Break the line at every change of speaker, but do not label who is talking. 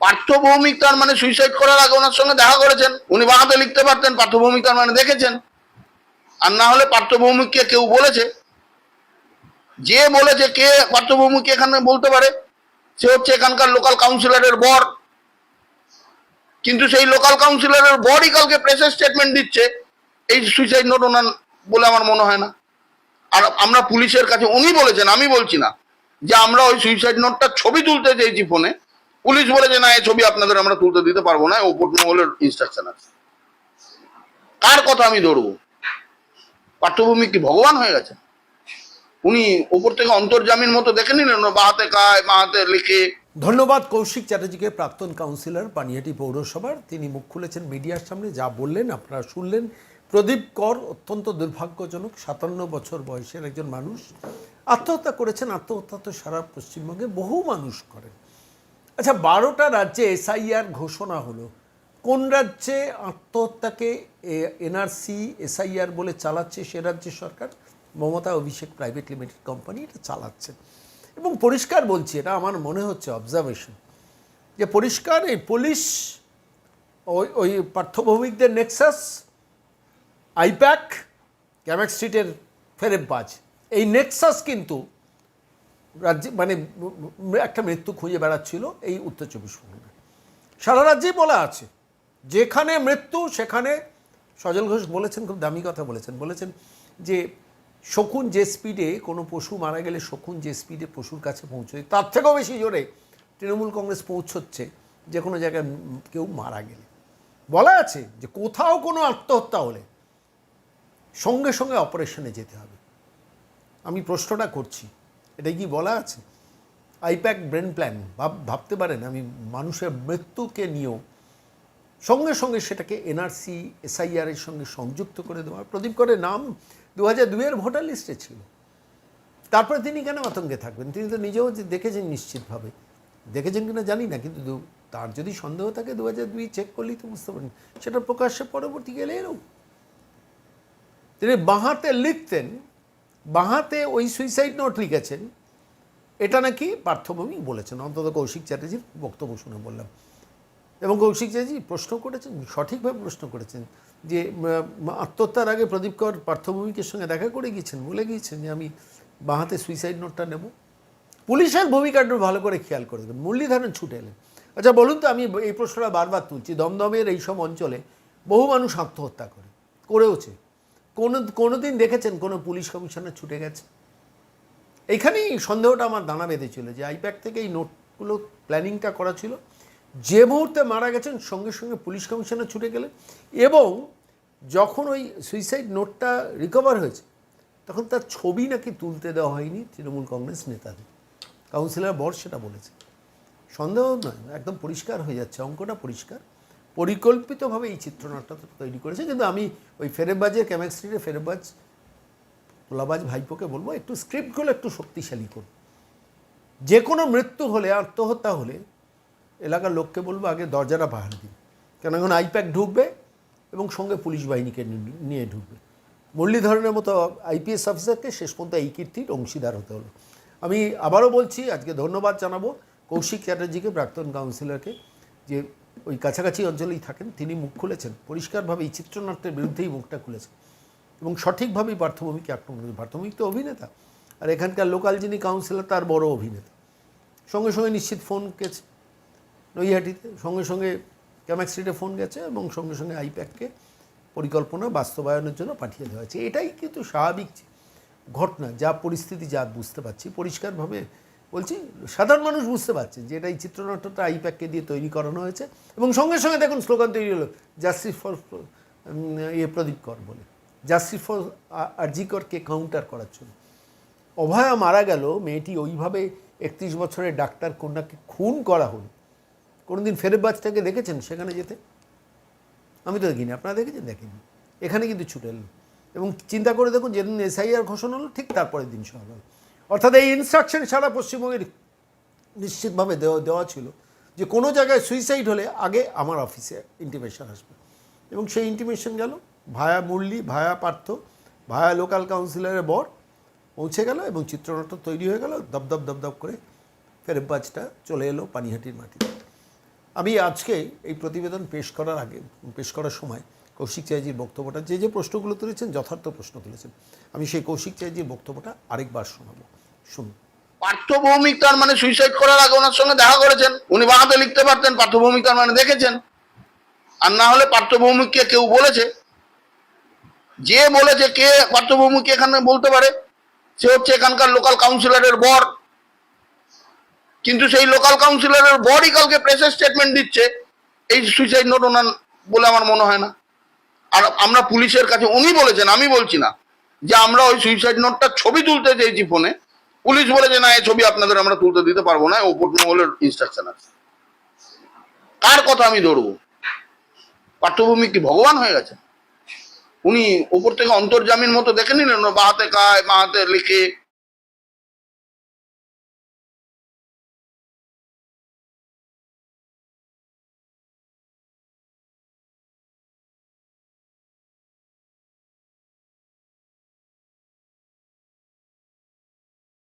পার্থ ভৌমিক তার মানে সুইসাইড করার আগে ওনার সঙ্গে দেখা করেছেন। উনি বাংলাতে লিখতে পারতেন পার্থ ভৌমিক তার মানে দেখেছেন। আর না হলে পার্থ ভৌমিককে কেউ বলেছে। যে বলেছে কে পার্থ ভৌমিককে এখানে বলতে পারে, সে হচ্ছে এখানকার লোকাল কাউন্সিলরের বর। কিন্তু সেই লোকাল কাউন্সিলরের বরই কালকে প্রেসের স্টেটমেন্ট দিচ্ছে। এই সুইসাইড নোট ওনার বলে আমার মনে হয় না। আর আমরা পুলিশের কাছে, উনি বলেছেন, আমি বলছি না, যে আমরা ওই সুইসাইড নোটটার ছবি তুলতে চেয়েছি ফোনে পুলিশ বলেছে না, এই ছবি আপনাদের আমরা তুলতে দিতে পারব না ওপর মহলের ইনস্ট্রাকশন আছে। কার কথা আমি ধরবো? পাঠ্যভূমি কি ভগবান হয়ে গেছে? উনি ওপর থেকে অন্তর্জামির মতো দেখে নিলেন, বা হাতে মা হাতে লিখে।
ধন্যবাদ কৌশিক চ্যাটার্জিকে, প্রাক্তন কাউন্সিলর পানিহাটি পৌরসভার। তিনি মুখ খুলেছেন মিডিয়ার সামনে, যা বললেন, আপনারা শুনলেন। প্রদীপ কর, অত্যন্ত দুর্ভাগ্যজনক, সাতান্ন বছর বয়সের একজন মানুষ। আত্মহত্যা করেছেন, আত্মহত্যা তো সারা পশ্চিমবঙ্গে বহু মানুষ করেন। আচ্ছা বারোটা রাজ্যে এসআইআর ঘোষণা হলো। কোন রাজ্যে আত্মহত্যাকে এনআরসি এসআইআর বলে চালাচ্ছে সে রাজ্যের সরকার? Mamata Abhishek private limited company এটা চালাচ্ছে। এবং পরিষ্কার বলছি, এটা আমার মনে হচ্ছে অবজারভেশন যে পরিষ্কার এই পুলিশ, ওই ওই পার্থভৌমিকদের নেক্সাস, আইপ্যাক, ক্যামেক স্ট্রিটের ফেরেববাজ এই নেক্সাস কিন্তু রাজ্যে মানে একটা মৃত্যু খুঁজে বেড়াচ্ছিল এই উত্তর চব্বিশ পরগনায়। সারা রাজ্যেই বলা আছে, যেখানে মৃত্যু সেখানে সজল ঘোষ বলেছেন, খুব দামি কথা বলেছেন। বলেছেন যে শকুন যে স্পিডে কোনো পশু মারা গেলে শকুন যে স্পিডে পশুর কাছে পৌঁছয়, তার থেকেও বেশি জোরে তৃণমূল কংগ্রেস পৌঁছচ্ছে যে কোনো জায়গায় কেউ মারা গেলে। বলা আছে যে কোথাও কোনো আত্মহত্যা হলে সঙ্গে সঙ্গে অপারেশনে যেতে হবে। আমি প্রশ্নটা করছি এটা কি বলা আছে? IPAC brain plan. ভাব, ভাবতে পারেন, আমি মানুষের মৃত্যুকে নিয়েও সঙ্গে সঙ্গে সেটাকে এনআরসি, এসআইআর এর সঙ্গে সংযুক্ত করে দেওয়া। প্রদীপ করে নাম দু হাজার দুইয়ের ভোটার লিস্টে ছিল। তারপরে তিনি কেন আতঙ্কে থাকবেন? তিনি তো নিজেও দেখেছেন নিশ্চিতভাবে। দেখেছেন কিনা জানি না, কিন্তু তার যদি সন্দেহ থাকে দু হাজার দুই চেক করলেই তো বুঝতে পারেন। সেটা প্রকাশ্যে পরবর্তী গেলে এরও তিনি বাঁহাতে লিখতেন, বাঁহাতে ওই সুইসাইড নোট লিখেছেন এটা নাকি পার্থভূমি বলেছেন, অন্তত কৌশিক চ্যাটার্জির বক্তব্য শুনে বললাম। এবং কৌশিক চ্যাটার্জি প্রশ্ন করেছেন, সঠিকভাবে প্রশ্ন করেছেন যে আত্মহত্যার আগে প্রদীপ কর পার্থভূমিকের সঙ্গে দেখা করে গিয়েছেন, বলে গিয়েছেন যে আমি বাঁহাতে সুইসাইড নোটটা নেব। পুলিশের ভূমিকাটা ভালো করে খেয়াল করে দেবেন মুরলীধরন ছুটে এলেন। আচ্ছা বলুন তো, আমি এই প্রশ্নটা বারবার তুলছি, দমদমের এইসব অঞ্চলে বহু মানুষ আত্মহত্যা করে, করেওছে। কোনো কোনো দিন দেখেছেন কোনো পুলিশ কমিশনার ছুটে গেছে? এইখানেই সন্দেহটা আমার দানা বেঁধেছিল যে আইপ্যাক থেকে এই নোটগুলো প্ল্যানিংটা করা ছিল। যে মুহূর্তে মারা গেছেন, সঙ্গে সঙ্গে পুলিশ কমিশনার ছুটে গেলেন এবং যখন ওই সুইসাইড নোটটা রিকভার হয়েছে, তখন তার ছবি নাকি তুলতে দেওয়া হয়নি তৃণমূল কংগ্রেস নেতাদের। কাউন্সিলর বর সেটা বলেছে। সন্দেহ নয়, একদম পরিষ্কার হয়ে যাচ্ছে, অঙ্কটা পরিষ্কার। পরিকল্পিতভাবে এই চিত্রনাট্যটা তৈরি করেছে, কিন্তু আমি ওই ফেরেবাজের ক্যামেক স্ট্রিটে ফেরেবাজ পোলাবাজ ভাইপোকে বলব, একটু স্ক্রিপ্টগুলো একটু শক্তিশালী করুন। যে কোনো মৃত্যু হলে, আত্মহত্যা হলে, এলাকার লোককে বলব, আগে দরজাটা পাহাড় দিন। কেন এখন আইপ্যাক ঢুকবে এবং সঙ্গে পুলিশ বাহিনীকে নিয়ে ঢুকবে। মুরলীধরনের মতো আইপিএস অফিসারকে শেষ পর্যন্ত এই কীর্তির অংশীদার হতে হলো। আমি আবারও বলছি, আজকে ধন্যবাদ জানাব কৌশিক চ্যাটার্জিকে, প্রাক্তন কাউন্সিলরকে, যে ওই কাছাকাছি অঞ্চলেই থাকেন, তিনি মুখ খুলেছেন। পরিষ্কারভাবে এই চিত্রনাট্যের বিরুদ্ধেই মুখটা খুলেছেন। এবং সঠিকভাবেই পার্থভূমিকে আক্রমণ করেছে। পার্থভূমিক তো অভিনেতা। আর এখানকার লোকাল যিনি কাউন্সিলর তার বড় অভিনেতা। সঙ্গে সঙ্গে নিশ্চিত ফোন গেছে নৈহাটিতে। সঙ্গে সঙ্গে ক্যামাক স্ট্রিটে ফোন গেছে এবং সঙ্গে সঙ্গে আইপ্যাককে পরিকল্পনা বাস্তবায়নের জন্য পাঠিয়ে দেওয়া হয়েছে। এটাই কিন্তু স্বাভাবিক ঘটনা, যা পরিস্থিতি, যা বুঝতে পারছি। পরিষ্কারভাবে বলছি, সাধারণ মানুষ বুঝতে পারছে যে এটা এই চিত্রনাট্যটা আইপ্যাককে দিয়ে তৈরি করানো হয়েছে। এবং সঙ্গে সঙ্গে দেখুন, স্লোগান তৈরি হলো জাস্টিস ফর ইয়ে প্রদীপ কর বলে। জাস্টিস ফর আরজিকরকে কাউন্টার করার জন্য। অভয়া মারা গেল, মেয়েটি ওইভাবে একত্রিশ বছরের ডাক্তার কন্যাকে খুন করা হলো। কোনোদিন ফেরেবাজটাকে দেখেছেন সেখানে যেতে? আমি তো দেখিনি, আপনারা দেখেছেন? দেখেনি এখানে কিন্তু ছুটে এলো। এবং চিন্তা করে দেখুন, যেদিন এসআইআর ঘোষণা হলো, ঠিক তারপরের দিন সকাল। অর্থাৎ এই ইনস্ট্রাকশন সারা পশ্চিমবঙ্গের নিশ্চিতভাবে দেওয়া দেওয়া ছিল যে কোনো জায়গায় সুইসাইড হলে আগে আমার অফিসে ইন্টিমেশন আসবে। এবং সেই ইন্টিমেশন গেল ভায়া মুরলি, ভায়া পার্থ, ভায়া লোকাল কাউন্সিলরের বর পৌঁছে গেল এবং চিত্রনাট্য তৈরি হয়ে গেল। দপদপ দপদপ করে ফেরেবাজটা চলে এলো পানিহাটির মাটিতে। আমি আজকে এই প্রতিবেদন পেশ করার আগে, পেশ করার সময় কৌশিক চাইজির বক্তব্যটা, যে যে প্রশ্নগুলো তুলেছেন, যথার্থ প্রশ্ন তুলেছেন, আমি সেই কৌশিক চাইজির বক্তব্যটা আরেকবার শোনাবো। শুনুন।
পার্থ ভৌমিক তার মানে সুইসাইড করার আগে ওনার সঙ্গে দেখা করেছেন। উনি বাংলাতে লিখতে পারতেন পার্থ ভৌমিক তার মানে দেখেছেন। আর না হলে পার্থ ভৌমিককে কেউ বলেছে যে বলেছে কে পার্থ ভৌমিককে এখানে বলতে পারে, সে হচ্ছে এখানকার লোকাল কাউন্সিলরের বর। কিন্তু সেই লোকাল কাউন্সিলরের বরই কালকে প্রেসের স্টেটমেন্ট দিচ্ছে। এই সুইসাইড নোট ওনার বলে আমার মনে হয় না। আর আমরা পুলিশের কাছে, উনি বলেছেন, আমি বলছি না, যে আমরা ওই সুইসাইড নোটটার ছবি তুলতে চেয়েছি ফোনে। পুলিশ বলেছে না, এই ছবি আপনাদের আমরা তুলতে দিতে পারব না ওপর মহলের ইনস্ট্রাকশন আছে। কার কথা আমি ধরবো? পাঠ্যভূমি কি ভগবান হয়ে গেছে? উনি উপর থেকে অন্তর্জামিন মতো দেখে নিলেন ওর বাঁ হাতে খায় বাঁ হাতে লিখে